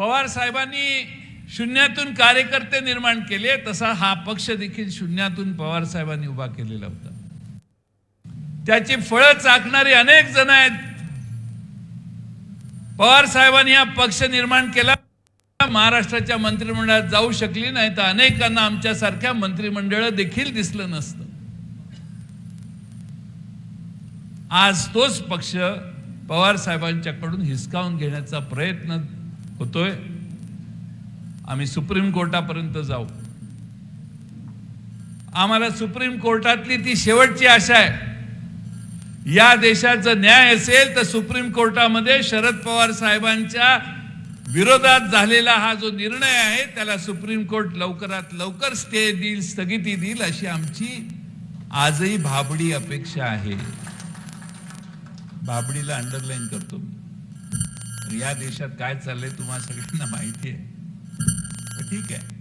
पवार साहेबांनी शून्यातून कार्यकर्ते निर्माण केले तसा हा पक्ष देखील शून्यातून पवार साहेबांनी उभा केलेला होता. त्याची फळं चाकणारी अनेक जण आहेत. पवार साहेबांनी हा पक्ष निर्माण केला. महाराष्ट्राच्या मंत्रिमंडळात जाऊ शकली नाही तर अनेकांना आमच्यासारख्या मंत्रिमंडळ देखील दिसलं नसतं. आज तोच पक्ष पवार साहेबांच्याकडून हिसकावून घेण्याचा प्रयत्न होतोय? आम्ही सुप्रीम कोर्टापर्यंत जाऊ. आम्हाला सुप्रीम कोर्टातली ती शेवटची आशा आहे. या देशाचं न्याय असेल तर सुप्रीम कोर्टामध्ये शरद पवार साहेबांच्या विरोधात झालेला हा जो निर्णय आहे त्याला सुप्रीम कोर्ट लवकरात लवकर स्टे देईल स्थगिती देईल अशी आमची आजही भाबडी अपेक्षा आहे. भाबडीला अंडरलाईन करतो मी. या देशात काय चाललंय तुम्हाला सगळ्यांना माहिती आहे ठीक आहे.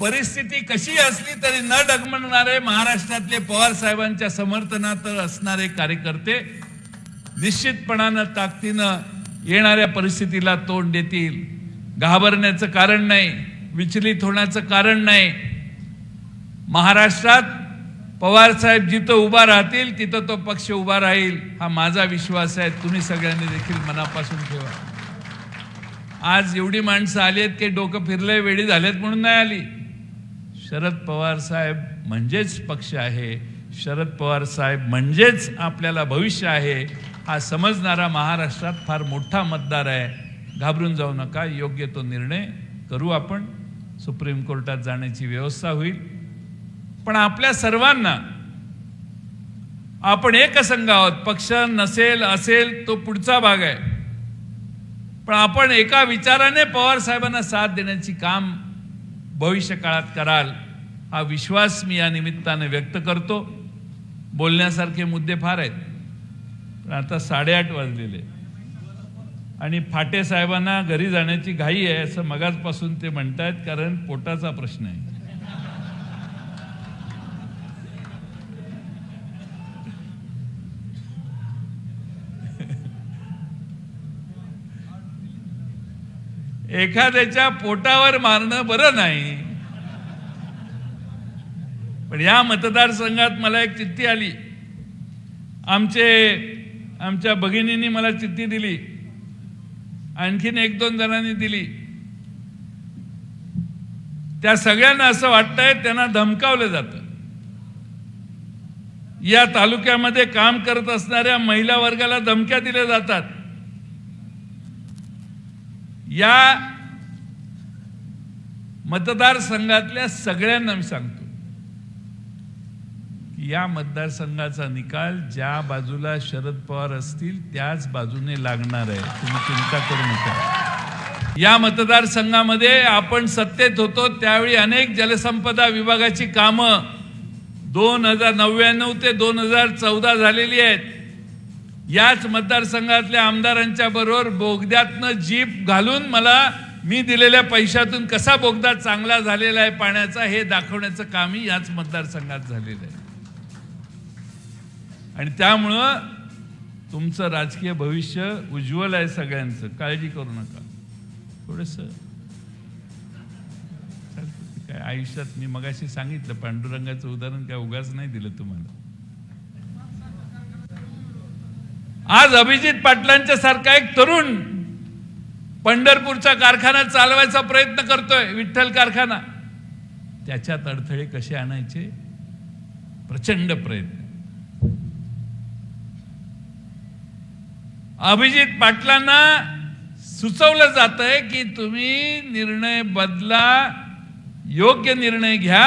परिस्थिती कशी असली तरी न डगमगणारे महाराष्ट्रातले पवार साहेबांच्या समर्थनात असणारे कार्यकर्ते निश्चितपणानं ताकदीनं येणाऱ्या परिस्थितीला तोंड देतील. घाबरण्याचं कारण नाही विचलित होण्याचं कारण नाही. महाराष्ट्रात पवार साहेब जिथं उभा राहतील तिथं तो पक्ष उभा राहील हा माझा विश्वास आहे. तुम्ही सगळ्यांनी देखील मनापासून ठेवा. आज एवढी माणसं आली आहेत की डोकं फिरलंय वेळी झालेत म्हणून नाही आली. शरद पवार साहेब म्हणजेच पक्ष आहे. शरद पवार साहेब म्हणजेच आपल्याला भविष्य आहे. हा समजणारा महाराष्ट्रात फार मोठा मतदार आहे. घाबरून जाऊ नका योग्य तो निर्णय करू आपण. सुप्रीम कोर्टात जाण्याची व्यवस्था होईल. पण आपल्या सर्वांना आपण एकसंघ आहोत. पक्ष नसेल असेल तो पुढचा भाग आहे. पण आपण एका विचाराने पवार साहेबांना साथ देण्याची काम भविष्य काळात कराल हा विश्वास मी या निमित्ताने व्यक्त करतो. बोलण्यासारखे मुद्दे फार आहेत. पण आता साडेआठ वाजलेले. आणि फाटे साहेबांना घरी जाण्याची घाई आहे असं मगाचपासून ते म्हणतायत कारण पोटाचा प्रश्न आहे. एखाद्याच्या पोटावर मारणं बरं नाही. पण या मतदारसंघात मला एक चिठ्ठी आली. आमचे आमच्या भगिनींनी मला चिठ्ठी दिली. आणखीन एक दोन जणांनी दिली. त्या सगळ्यांना असं वाटतंय त्यांना धमकावलं जातं. या तालुक्यामध्ये काम करत असणाऱ्या महिला वर्गाला धमक्या दिल्या जातात. या मतदारसंघातल्या सगळ्यांना मी सांगतो की या मतदारसंघाचा निकाल ज्या बाजूला शरद पवार असतील त्याच बाजूने लागणार आहे. तुम्ही चिंता करू नका. या मतदारसंघामध्ये आपण सत्तेत होतो त्यावेळी अनेक जलसंपदा विभागाची कामं दोन हजार नव्याण्णव ते दोन हजार चौदा झालेली आहेत. याच मतदारसंघातल्या आमदारांच्या बरोबर बोगद्यातनं जीप घालून मला मी दिलेल्या पैशातून कसा बोगदा चांगला झालेला आहे पाण्याचा हे दाखवण्याचं कामही याच मतदारसंघात झालेलं आहे. आणि त्यामुळं तुमचं राजकीय भविष्य उज्ज्वल आहे सगळ्यांचं. काळजी करू नका. थोडस काय आयुष्यात मी मगाशी सांगितलं पांडुरंगाचं उदाहरण काय उगाच नाही दिलं तुम्हाला. आज अभिजित पाटलांच्या सारखा एक तरुण पंढरपूरचा कारखाना चालवायचा प्रयत्न करतोय विठ्ठल कारखाना. त्याच्यात अडथळे कसे आणायचे? प्रचंड प्रयत्न. अभिजित पाटलांना सुचवलं जात आहे की तुम्ही निर्णय बदला योग्य निर्णय घ्या